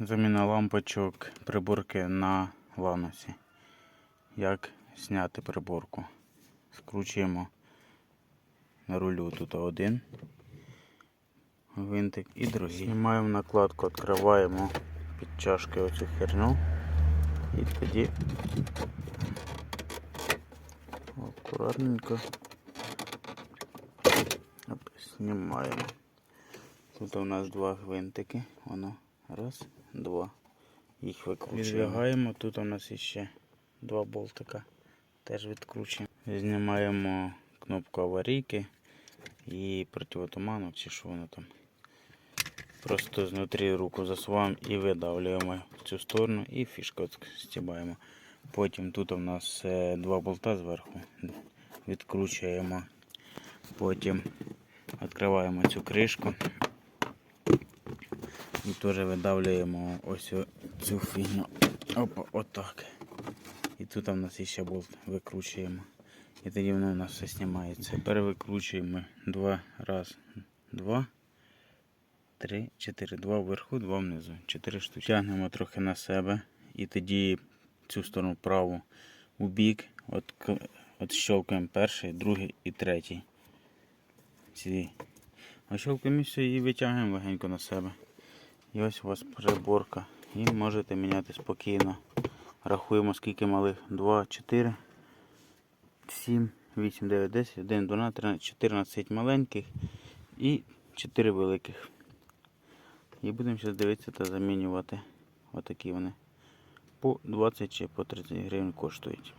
Заміна лампочок приборки на ланосі. Як зняти приборку? Скручуємо на рулю тут один гвинтик і другий. Знімаємо накладку, відкриваємо під чашки оцю херню. І тоді акуратненько знімаємо. Тут у нас два гвинтики. Воно раз, два. Їх викручуємо. Відвягаємо. Тут у нас іще два болтика. Теж відкручуємо. Знімаємо кнопку аварійки і противотуманок, чи що воно там. Просто знутрі руку засуваємо і видавлюємо в цю сторону і фішку стібаємо. Потім тут у нас е, два болта зверху відкручуємо. Потім відкриваємо цю кришку і теж видавлюємо ось цю фігню. Опа, отак. І тут у нас ще болт викручуємо. І тоді воно у нас все знімається. Тепер викручуємо два раз, два, три, чотири. Два вверху, два внизу. Чотири штуки. Тягнемо трохи на себе. І тоді цю сторону праву у бік. От, от щелкаємо перший, другий і третій. Ці. А щелкаємо все і витягуємо легенько на себе. І ось у вас приборка. І можете міняти спокійно. Рахуємо скільки малих. 2, 4, 7, 8, 9, 10, 1, 12, 13, 14 маленьких і 4 великих. І будемо зараз дивитися та замінювати. Отакі вони. По 20 чи по 30 гривень коштують.